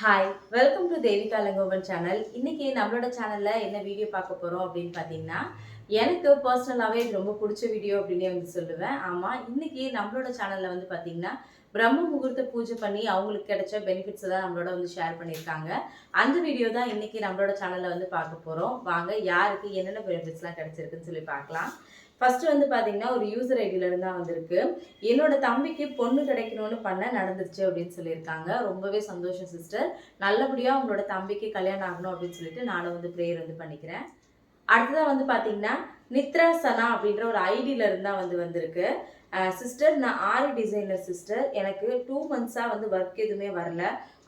Hi welcome to Devika Langovan channel இன்னைக்கு நம்மளோட சேனல்ல என்ன வீடியோ பார்க்க போறோம் அப்படின்னு பார்த்தீங்கன்னா எனக்கு பர்சனலாகவே ரொம்ப பிடிச்ச வீடியோ அப்படின்னே வந்து சொல்லுவேன். ஆமாம் இன்னைக்கு நம்மளோட சேனல்ல வந்து பார்த்தீங்கன்னா பிரம்ம முகூர்த்த பூஜை பண்ணி அவங்களுக்கு கிடைச்ச பெனிஃபிட்ஸ் தான் நம்மளோட வந்து ஷேர் பண்ணியிருக்காங்க. அந்த வீடியோ தான் இன்னைக்கு நம்மளோட சேனல்ல வந்து பார்க்க போறோம். வாங்க யாருக்கு என்னென்ன பெனிஃபிட்ஸ்லாம் கிடைச்சிருக்குன்னு சொல்லி பார்க்கலாம். ஃபஸ்ட்டு வந்து பார்த்தீங்கன்னா ஒரு யூசர் ஐடியிலேருந்து தான் வந்திருக்கு. என்னோட தம்பிக்கு பொண்ணு கிடைக்கணும்னு பண்ண நடந்துருச்சு அப்படின்னு சொல்லியிருக்காங்க. ரொம்பவே சந்தோஷம் சிஸ்டர் நல்லபடியாக உங்களோட தம்பிக்கு கல்யாணம் ஆகணும் அப்படின்னு சொல்லிட்டு நானும் வந்து ப்ரேயர் வந்து பண்ணிக்கிறேன். அடுத்ததாக வந்து பார்த்தீங்கன்னா நித்ரா சனா அப்படின்ற ஒரு ஐடியில தான் வந்து வந்திருக்கு. சிஸ்டர் நான் ஆரி டிசைனர் சிஸ்டர் எனக்கு டூ மந்த்ஸாக வந்து ஒர்க் எதுவுமே வரல.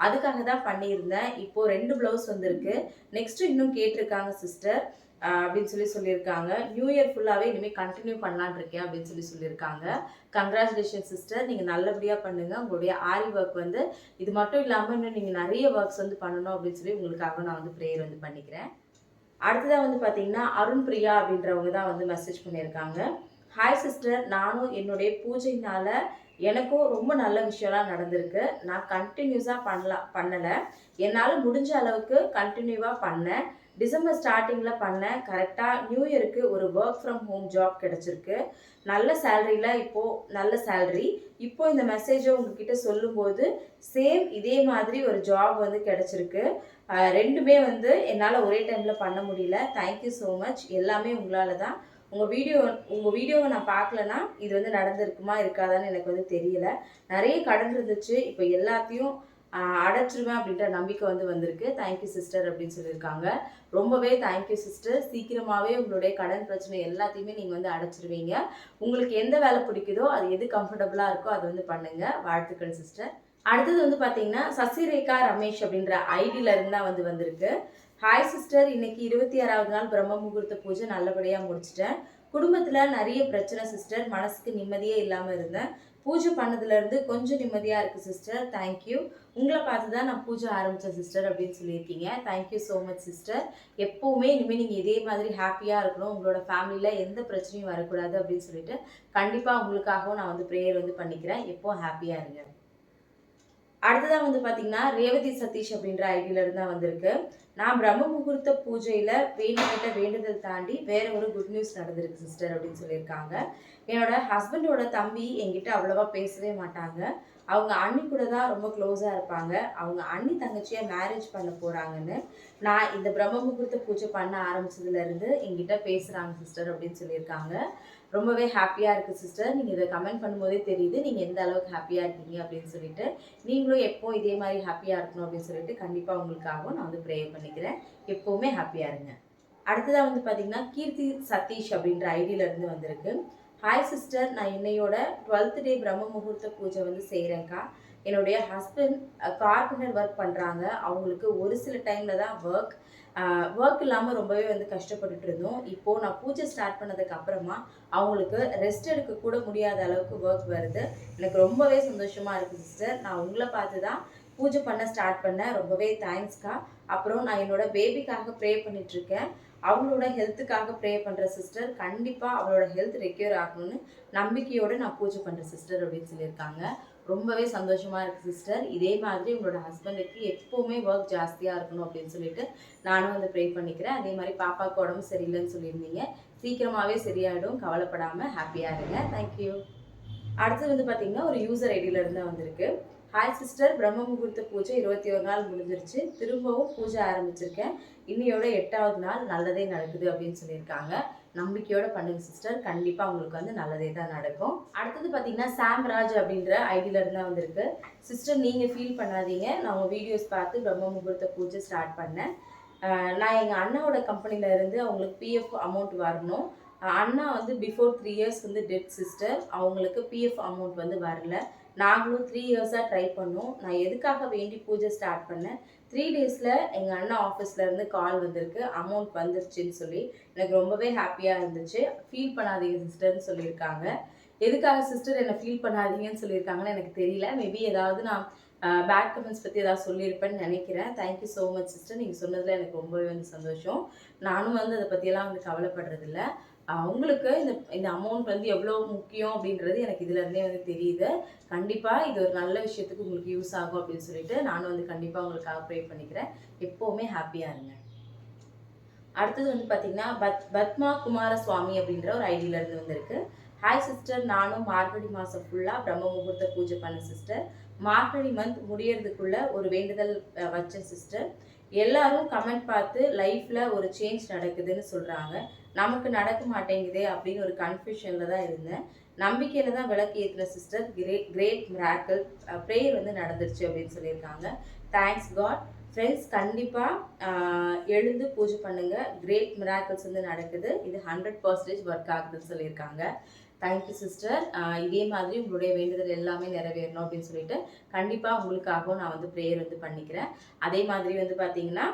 அதுக்காக தான் பண்ணியிருந்தேன். இப்போது ரெண்டு ப்ளவுஸ் வந்திருக்கு. நெக்ஸ்ட்டு இன்னும் கேட்டிருக்காங்க சிஸ்டர் அப்படின்னு சொல்லி சொல்லியிருக்காங்க. நியூ இயர் ஃபுல்லாகவே இனிமேல் கண்டினியூ பண்ணலான் இருக்கேன் அப்படின்னு சொல்லி சொல்லியிருக்காங்க. கங்க்ராச்சுலேஷன் சிஸ்டர் நீங்கள் நல்லபடியாக பண்ணுங்கள் உங்களுடைய ஆரி ஒர்க் வந்து இது மட்டும் இல்லாமல் இன்னும் நீங்கள் நிறைய ஒர்க்ஸ் வந்து பண்ணணும் அப்படின்னு சொல்லி உங்களுக்காக நான் வந்து ப்ரேயர் வந்து பண்ணிக்கிறேன். அடுத்ததாக வந்து பார்த்தீங்கன்னா அருண் பிரியா அப்படின்றவங்க தான் வந்து மெசேஜ் பண்ணியிருக்காங்க. ஹாய் சிஸ்டர் நானும் என்னுடைய பூஜையினால் எனக்கும் ரொம்ப நல்ல விஷயம்லாம் நடந்திருக்கு. நான் கண்டினியூஸாக பண்ணலாம் பண்ணலை என்னால் முடிஞ்ச அளவுக்கு கண்டினியூவாக பண்ணேன். டிசம்பர் ஸ்டார்டிங்கில் பண்ணேன் கரெக்டாக நியூ இயருக்கு ஒரு ஒர்க் ஃப்ரம் ஹோம் ஜாப் கிடச்சிருக்கு. நல்ல சேலரியில் இப்போது நல்ல சேலரி இப்போ இந்த மெசேஜை உங்ககிட்ட சொல்லும்போது சேம் இதே மாதிரி ஒரு ஜாப் வந்து கிடச்சிருக்கு. ரெண்டுமே வந்து என்னால் ஒரே டைமில் பண்ண முடியல. தேங்க்யூ ஸோ மச் எல்லாமே உங்களால் தான். உங்கள் வீடியோ உங்கள் வீடியோவை நான் பார்க்கலனா இது வந்து நடந்திருக்குமா இருக்காதான்னு எனக்கு வந்து தெரியல. நிறைய கடன் இருந்துச்சு இப்போ எல்லாத்தையும் அடைச்சிருவேன் அப்படின்ற நம்பிக்கை வந்து வந்திருக்கு. தேங்க்யூ சிஸ்டர் அப்படின்னு சொல்லியிருக்காங்க. ரொம்பவே தேங்க்யூ சிஸ்டர் சீக்கிரமாகவே உங்களுடைய கடன் பிரச்சனை எல்லாத்தையுமே நீங்கள் வந்து அடைச்சிருவீங்க. உங்களுக்கு எந்த வேலை பிடிக்குதோ அது எது கம்ஃபர்டபுளாக இருக்கோ அதை வந்து பண்ணுங்கள் வாழ்த்துக்கள் சிஸ்டர் அடுத்தது வந்து பார்த்தீங்கன்னா சசிரேகா ரமேஷ் அப்படின்ற ஐடியில தான் வந்து வந்திருக்கு. ஹாய் சிஸ்டர் இன்னைக்கு இருபத்தி ஆறாவது நாள் பிரம்ம முகூர்த்த பூஜை. நல்லபடியாக முடிச்சிட்டேன். குடும்பத்தில் நிறைய பிரச்சனை சிஸ்டர் மனசுக்கு நிம்மதியே இல்லாமல் இருந்தேன். பூஜை பண்ணதுலேருந்து கொஞ்சம் நிம்மதியாக இருக்குது சிஸ்டர் தேங்க்யூ உங்களை பார்த்து தான் நான் பூஜை ஆரம்பித்தேன் சிஸ்டர் அப்படின்னு சொல்லியிருக்கீங்க. தேங்க்யூ ஸோ மச் சிஸ்டர் எப்போவுமே இனிமேல் நீங்கள் இதே மாதிரி ஹாப்பியாக இருக்கணும். உங்களோட ஃபேமிலியில் எந்த பிரச்சனையும் வரக்கூடாது அப்படின்னு சொல்லிட்டு கண்டிப்பாக உங்களுக்காகவும் நான் வந்து ப்ரேயர் வந்து பண்ணிக்கிறேன். எப்போ ஹாப்பியாக இருங்க. அடுத்ததாக வந்து பார்த்தீங்கன்னா ரேவதி சதீஷ் அப்படின்ற ஐடியில இருந்து தான் வந்திருக்கு. நான் பிரம்ம முகூர்த்த பூஜையில் வேண்டிக்கிட்ட வேண்டுதல் தாண்டி வேற ஒரு குட் நியூஸ் நடந்திருக்கு சிஸ்டர் அப்படின்னு சொல்லியிருக்காங்க. என்னோட ஹஸ்பண்டோட தம்பி என்கிட்ட அவ்வளோவா பேசவே மாட்டாங்க. அவங்க அண்ணி கூட தான் ரொம்ப க்ளோஸாக இருப்பாங்க. அவங்க அண்ணி தங்கச்சியை மேரேஜ் பண்ண போகிறாங்கன்னு நான் இந்த பிரம்ம முகூர்த்த பூஜை பண்ண ஆரம்பிச்சதுலேருந்து என்கிட்ட பேசுகிறாங்க சிஸ்டர் அப்படின்னு சொல்லியிருக்காங்க. ரொம்பவே ஹாப்பியாக இருக்குது சிஸ்டர் நீங்கள் இதை கமெண்ட் பண்ணும்போதே தெரியுது. நீங்கள் எந்த அளவுக்கு ஹாப்பியாக இருக்கீங்க அப்படின்னு சொல்லிட்டு. நீங்களும் எப்போ இதே மாதிரி ஹாப்பியாக இருக்கணும் அப்படின்னு சொல்லிட்டு கண்டிப்பாக உங்களுக்காகவும் நான் வந்து ப்ரே பண்ணிக்கிறேன். எப்போவுமே ஹாப்பியாக இருங்க. அடுத்ததாக வந்து பார்த்தீங்கன்னா கீர்த்தி சதீஷ் அப்படின்ற ஐடியிலேருந்து வந்திருக்கு. ஹாய் சிஸ்டர் நான் என்னையோட டுவெல்த் டே பிரம்ம முகூர்த்த பூஜை வந்து செய்கிறேன்க்கா என்னுடைய ஹஸ்பண்ட் கார்பனர் ஒர்க் பண்ணுறாங்க அவங்களுக்கு ஒரு சில டைமில் தான் ஒர்க் ஒர்க் இல்லாமல் ரொம்பவே வந்து கஷ்டப்பட்டுட்டு இருந்தோம். இப்போது நான் பூஜை ஸ்டார்ட் பண்ணதுக்கு அப்புறமா அவங்களுக்கு ரெஸ்ட் எடுக்க கூட முடியாத அளவுக்கு ஒர்க் வருது. எனக்கு ரொம்பவே சந்தோஷமாக இருக்குது சிஸ்டர் நான் உங்களை பார்த்து தான் பூஜை பண்ண ஸ்டார்ட் பண்ணேன் ரொம்பவே தேங்க்ஸ்க்கா அப்புறம் நான் என்னோட பேபிக்காக ப்ரே பண்ணிகிட்ருக்கேன் அவங்களோட ஹெல்த்துக்காக ப்ரே பண்ணுற சிஸ்டர் கண்டிப்பாக அவளோட ஹெல்த் ரெக்யூர் ஆகணும்னு நம்பிக்கையோடு நான் பூஜை பண்ணுற சிஸ்டர் அப்படின்னு சொல்லியிருக்காங்க. ரொம்பவே சந்தோஷமாக இருக்குது சிஸ்டர் இதே மாதிரி உங்களோட ஹஸ்பண்டுக்கு எப்போவுமே ஒர்க் ஜாஸ்தியாக இருக்கணும் அப்படின்னு சொல்லிட்டு நானும் வந்து ப்ரே பண்ணிக்கிறேன். அதே மாதிரி பாப்பாவுக்கு உடம்பு சரியில்லைன்னு சொல்லியிருந்தீங்க. சீக்கிரமாகவே சரியாயிடும். கவலைப்படாமல் ஹாப்பியாக இருங்க. தேங்க்யூ அடுத்து வந்து பார்த்தீங்கன்னா ஒரு யூசர் ஐடியில இருந்து வந்திருக்கு. ஹாய் சிஸ்டர் பிரம்ம முகூர்த்த பூஜை இருபத்தி ஒரு நாள் முடிஞ்சிருச்சு. திரும்பவும் பூஜை ஆரம்பிச்சிருக்கேன். இன்னையோட எட்டாவது நாள். நல்லதே நடக்குது அப்படின்னு சொல்லியிருக்காங்க. நம்பிக்கையோட பண்ணுங்க சிஸ்டர் கண்டிப்பாக உங்களுக்கு வந்து நல்லதே தான் நடக்கும். அடுத்தது பார்த்தீங்கன்னா சாம்ராஜ் அப்படின்ற ஐடியில இருந்து தான் வந்திருக்கு. சிஸ்டர் நீங்கள் ஃபீல் பண்ணாதீங்க. நான் உங்கள் வீடியோஸ் பார்த்து பிரம்ம முகூர்த்த பூஜை ஸ்டார்ட் பண்ணேன். நான் எங்கள் அண்ணாவோட கம்பெனில இருந்து அவங்களுக்கு பிஎஃப் அமௌண்ட் வரணும். அண்ணா வந்து பிஃபோர் த்ரீ இயர்ஸ் வந்து டெட் சிஸ்டர் அவங்களுக்கு பிஎஃப் அமௌண்ட் வந்து வரல. நாங்களும் த்ரீ இயர்ஸாக ட்ரை பண்ணோம். நான் எதுக்காக வேண்டி பூஜை ஸ்டார்ட் பண்ணேன்? த்ரீ டேஸில் எங்கள் அண்ணா ஆஃபீஸ்லேருந்து கால் வந்திருக்கு. அமௌண்ட் வந்துருச்சுன்னு சொல்லி. எனக்கு ரொம்பவே ஹாப்பியாக இருந்துச்சு. ஃபீல் பண்ணாதீங்க சிஸ்டர்னு சொல்லியிருக்காங்க. எதுக்காக சிஸ்டர் என்னை ஃபீல் பண்ணாதீங்கன்னு சொல்லியிருக்காங்கன்னு எனக்கு தெரியல. மேபி ஏதாவது நான் பேக் கமெண்ட்ஸ் பற்றி ஏதாவது சொல்லியிருப்பேன்னு நினைக்கிறேன். தேங்க்யூ ஸோ மச் சிஸ்டர் நீங்கள் சொன்னதில் எனக்கு ரொம்பவே வந்து சந்தோஷம். நானும் வந்து அதை பற்றியெல்லாம் வந்து கவலைப்படுறதில்ல. அவங்களுக்கு இந்த இந்த அமௌண்ட் வந்து எவ்வளோ முக்கியம் அப்படின்றது எனக்கு இதுலேருந்தே வந்து தெரியுது. கண்டிப்பாக இது ஒரு நல்ல விஷயத்துக்கு உங்களுக்கு யூஸ் ஆகும் அப்படின்னு சொல்லிட்டு நானும் வந்து கண்டிப்பாக உங்களுக்காக ப்ரே பண்ணிக்கிறேன். எப்போவுமே ஹாப்பியாக இருங்க. அடுத்தது வந்து பார்த்தீங்கன்னா பத் பத்மா குமாரசுவாமி அப்படின்ற ஒரு ஐடியிலேருந்து வந்திருக்கு. ஹாய் சிஸ்டர் நானும் மார்கழி மாதம் ஃபுல்லாக பிரம்ம முகூர்த்த பூஜை பண்ண சிஸ்டர் மார்கழி மந்த் முடியறதுக்குள்ள ஒரு வேண்டுதல் அஹ், வச்சேன் சிஸ்டர் எல்லாரும் கமெண்ட் பார்த்து லைஃப்பில் ஒரு சேஞ்ச் நடக்குதுன்னு சொல்கிறாங்க நமக்கு நடக்க மாட்டேங்குதே அப்படின்னு ஒரு கன்ஃபியூஷனில் தான் இருந்தேன். நம்பிக்கையில் தான் விளக்கு ஏற்றின sister great great miracle prayer வந்து நடந்துருச்சு அப்படின்னு சொல்லியிருக்காங்க. தேங்க்ஸ் காட் ஃப்ரெண்ட்ஸ் கண்டிப்பாக எழுந்து பூஜை பண்ணுங்கள் கிரேட் மிராக்கிள்ஸ் வந்து நடக்குது. இது ஹண்ட்ரட் பர்சன்டேஜ் ஒர்க் ஆகுதுன்னு சொல்லியிருக்காங்க. தேங்க்யூ சிஸ்டர் இதே மாதிரி உங்களுடைய வேண்டுதல் எல்லாமே நிறைவேறணும் அப்படின்னு சொல்லிட்டு கண்டிப்பாக உங்களுக்காகவும் நான் வந்து ப்ரேயர் வந்து பண்ணிக்கிறேன். அதே மாதிரி வந்து பார்த்தீங்கன்னா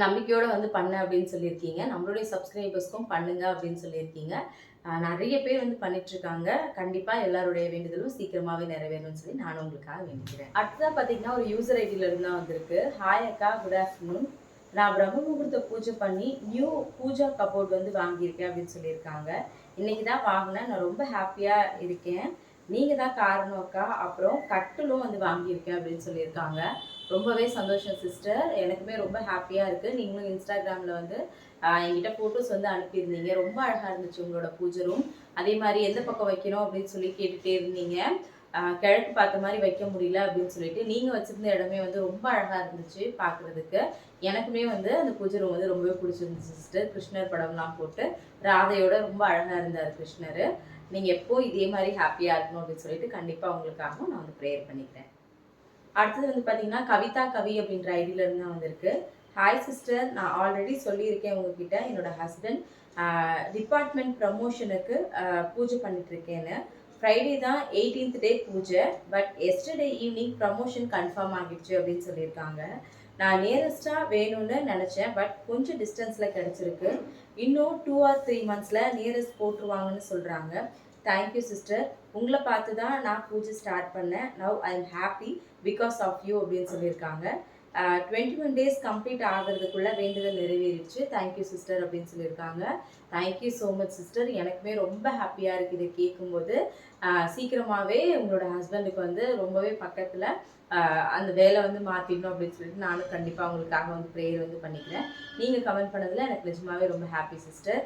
நம்பிக்கையோடு வந்து பண்ண அப்படின்னு சொல்லியிருக்கீங்க. நம்மளுடைய சப்ஸ்கிரைபர்ஸ்க்கும் பண்ணுங்க அப்படின்னு சொல்லியிருக்கீங்க. நிறைய பேர் வந்து பண்ணிட்டு இருக்காங்க கண்டிப்பா எல்லாருடைய வேண்டுதலும் சீக்கிரமாகவே நிறைவேறணும்னு சொல்லி நானும் உங்களுக்காக வேண்டிக்கிறேன். அடுத்ததாக பார்த்தீங்கன்னா ஒரு யூசர் ஐடியில இருந்து தான் வந்திருக்கு. ஹாய் அக்கா குட் ஆஃப்டர்நூன் நான் பிரம்ம முகூர்த்த பூஜை பண்ணி நியூ பூஜா கபோர்ட் வந்து வாங்கியிருக்கேன் அப்படின்னு சொல்லியிருக்காங்க. இன்னைக்கு தான் வாங்கினேன். நான் ரொம்ப ஹாப்பியாக இருக்கேன். நீங்கள் தான் காரணம் அக்கா. அப்புறம் கட்டிலும் வந்து வாங்கியிருக்கேன் அப்படின்னு சொல்லியிருக்காங்க. ரொம்பவே சந்தோஷம் சிஸ்டர் எனக்குமே ரொம்ப ஹாப்பியாக இருக்குது நீங்களும் இன்ஸ்டாகிராமில் வந்து என்கிட்ட ஃபோட்டோஸ் வந்து அனுப்பியிருந்தீங்க. ரொம்ப அழகாக இருந்துச்சு உங்களோட பூஜை ரூம் அதே மாதிரி எந்த பக்கம் வைக்கணும் அப்படின்னு சொல்லி கேட்டுகிட்டே இருந்தீங்க. கிழக்கு பார்த்த மாதிரி வைக்க முடியல அப்படின்னு சொல்லிட்டு நீங்கள் வச்சுருந்த இடமே வந்து ரொம்ப அழகாக இருந்துச்சு பார்க்குறதுக்கு. எனக்குமே வந்து அந்த பூஜை ரூம் வந்து ரொம்பவே பிடிச்சிருந்துச்சு சிஸ்டர் கிருஷ்ணர் படம்லாம் போட்டு ராதையோட ரொம்ப அழகாக இருந்தார் கிருஷ்ணர். நீங்கள் எப்போ இதே மாதிரி ஹாப்பியாக இருக்கணும் அப்படின்னு சொல்லிட்டு கண்டிப்பாக உங்களுக்காகவும் நான் வந்து ப்ரேயர் பண்ணிக்கிறேன். அடுத்தது வந்து பார்த்தீங்கன்னா கவிதா கவி அப்படின்ற ஐடியிலேருந்து தான் வந்திருக்கு. ஹாய் சிஸ்டர் நான் ஆல்ரெடி சொல்லியிருக்கேன் உங்ககிட்ட. என்னோட ஹஸ்பண்ட் டிபார்ட்மெண்ட் ப்ரமோஷனுக்கு பூஜை பண்ணிட்டுருக்கேன்னு. ஃப்ரைடே தான் eighteenth day puja but yesterday evening promotion confirm ஆகிடுச்சு அப்படின்னு சொல்லியிருக்காங்க. நான் நியரஸ்டாக வேணும்னு நினச்சேன் பட் கொஞ்சம் டிஸ்டன்ஸில் கிடச்சிருக்கு. இன்னும் டூ ஆர் த்ரீ மந்த்ஸில் நியரஸ்ட் போட்டுருவாங்கன்னு சொல்கிறாங்க தேங்க்யூ சிஸ்டர் உங்களை பார்த்து தான் நான் பூஜை ஸ்டார்ட் பண்ணேன். Now I am happy because of you அப்படின்னு சொல்லியிருக்காங்க. டுவெண்ட்டி ஒன் டேஸ் கம்ப்ளீட் ஆகிறதுக்குள்ள வேண்டுதல் நிறைவேறிச்சு தேங்க்யூ சிஸ்டர் அப்படின்னு சொல்லியிருக்காங்க. தேங்க்யூ ஸோ மச் சிஸ்டர் எனக்குமே ரொம்ப ஹாப்பியாக இருக்குது இதை கேட்கும்போது. சீக்கிரமாகவே உங்களோட ஹஸ்பண்டுக்கு வந்து ரொம்பவே பக்கத்தில் அந்த வேலை வந்து மாற்றிடணும் அப்படின்னு சொல்லிட்டு நானும் கண்டிப்பாக உங்களுக்காக வந்து ப்ரேயர் வந்து பண்ணிக்கிறேன். நீங்கள் கமெண்ட் பண்ணதில் எனக்கு நிஜமாவே ரொம்ப ஹாப்பி சிஸ்டர்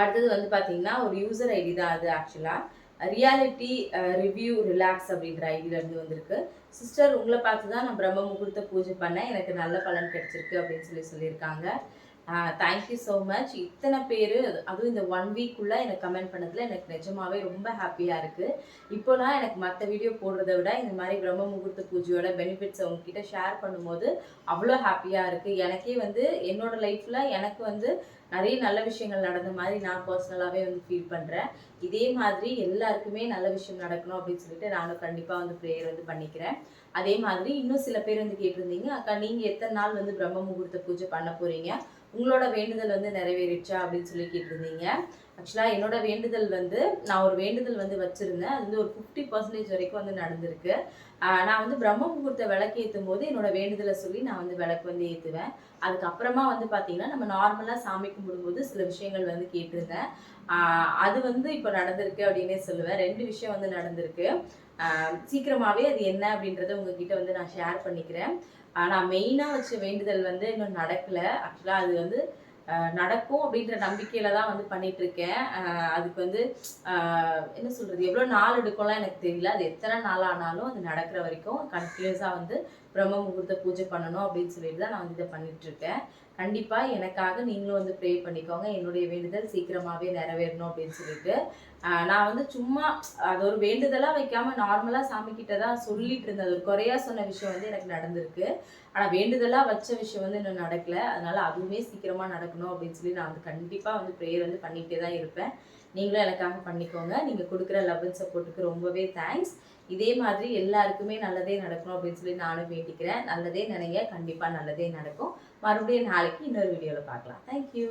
அடுத்தது வந்து பார்த்தீங்கன்னா ஒரு யூசர் ஐடி தான் அது ஆக்சுவலாக ரியாலிட்டி ரிவ்யூ ரிலாக்ஸ் அப்படின்ற ஐடியில இருந்து வந்திருக்கு. சிஸ்டர் உங்களை பார்த்து தான் நான் பிரம்ம முகூர்த்த பூஜை பண்ணேன். எனக்கு நல்ல பலன் கிடைச்சிருக்கு அப்படின்னு சொல்லி சொல்லியிருக்காங்க. தேங்க்யூ ஸோ மச் இத்தனை பேர் அதுவும் இந்த ஒன் வீக்குள்ளே எனக்கு கமெண்ட் பண்ணதில் எனக்கு நிஜமாவே ரொம்ப ஹாப்பியாக இருக்குது இப்போலாம் எனக்கு மற்ற வீடியோ போடுறத விட இந்த மாதிரி பிரம்ம முகூர்த்த பூஜையோட பெனிஃபிட்ஸை உங்ககிட்ட ஷேர் பண்ணும்போது அவ்வளோ ஹாப்பியாக இருக்குது எனக்கே வந்து என்னோட லைஃப்பில் எனக்கு வந்து நிறைய நல்ல விஷயங்கள் நடந்த மாதிரி நான் பர்சனலாகவே வந்து ஃபீல் பண்ணுறேன் இதே மாதிரி எல்லாருக்குமே நல்ல விஷயம் நடக்கணும் அப்படின்னு சொல்லிட்டு நானும் கண்டிப்பாக வந்து ப்ரேயர் வந்து பண்ணிக்கிறேன். அதே மாதிரி இன்னும் சில பேர் வந்து கேட்டிருந்தீங்க அக்கா நீங்கள் எத்தனை நாள் வந்து பிரம்ம முகூர்த்த பூஜை பண்ண போகிறீங்க உங்களோட வேண்டுதல் வந்து நிறைவேறிடுச்சா அப்படின்னு சொல்லி கேட்டிருந்தீங்க. ஆக்சுவலாக என்னோட வேண்டுதல் வந்து நான் ஒரு வேண்டுதல் வந்து வச்சுருந்தேன். அது வந்து ஒரு ஃபிஃப்டி பர்சன்டேஜ் வரைக்கும் வந்து நடந்திருக்கு. நான் வந்து பிரம்ம முகூர்த்த விளக்கு ஏற்றும் போது என்னோட வேண்டுதலை சொல்லி நான் வந்து விளக்கு வந்து ஏற்றுவேன் அதுக்கப்புறமா வந்து பார்த்தீங்கன்னா நம்ம நார்மலாக சாமி கும்பிடும்போது சில விஷயங்கள் வந்து கேட்டிருந்தேன். அது வந்து இப்போ நடந்திருக்கு அப்படின்னே சொல்லுவேன். ரெண்டு விஷயம் வந்து நடந்திருக்கு. சீக்கிரமாகவே அது என்ன அப்படின்றத உங்ககிட்ட வந்து நான் ஷேர் பண்ணிக்கிறேன். ஆனால் மெயினாக வச்ச வேண்டுதல் வந்து இன்னும் நடக்கலை. ஆக்சுவலாக அது வந்து நடக்கும் அப்படின்ற நம்பிக்கையில தான் வந்து பண்ணிட்டு இருக்கேன். அதுக்கு வந்து என்ன சொல்றது எவ்வளோ நாள் எடுக்கும்லாம் எனக்கு தெரியல. அது எத்தனை நாள் ஆனாலும் அது நடக்கிற வரைக்கும் கண்டினியூஸாக வந்து பிரம்ம முகூர்த்த பூஜை பண்ணணும் அப்படின்னு சொல்லிட்டு தான் நான் வந்து இதை பண்ணிட்டு இருக்கேன் கண்டிப்பா எனக்காக நீங்களும் வந்து ப்ரே பண்ணிக்கோங்க. என்னுடைய வேண்டுதல் சீக்கிரமாவே நிறைவேறணும் அப்படின்னு சொல்லிட்டு. நான் வந்து சும்மா அது ஒரு வேண்டுதலா வைக்காம நார்மலா சாமி கிட்ட தான் சொல்லிட்டு இருந்தேன் அது ஒரு குறையா சொன்ன விஷயம் வந்து எனக்கு நடந்திருக்கு. ஆனா வேண்டுதலா வச்ச விஷயம் வந்து இன்னும் நடக்கல. அதனால அதுவுமே சீக்கிரமா நடக்கணும் அப்படின்னு சொல்லி நான் வந்து கண்டிப்பா வந்து ப்ரேயர் வந்து பண்ணிட்டே தான் இருப்பேன். நீங்களும் எனக்காக பண்ணிக்கோங்க. நீங்க கொடுக்குற லவ் அண்ட் சப்போர்ட்டுக்கு ரொம்பவே தேங்க்ஸ் இதே மாதிரி எல்லாருக்குமே நல்லதே நடக்கணும் அப்படின்னு சொல்லி நானும் வேண்டிக்கிறேன். நல்லதே நினைங்க. கண்டிப்பாக நல்லதே நடக்கும். மறுபடியும் நாளைக்கு இன்னொரு வீடியோவில் பார்க்கலாம். தேங்க்யூ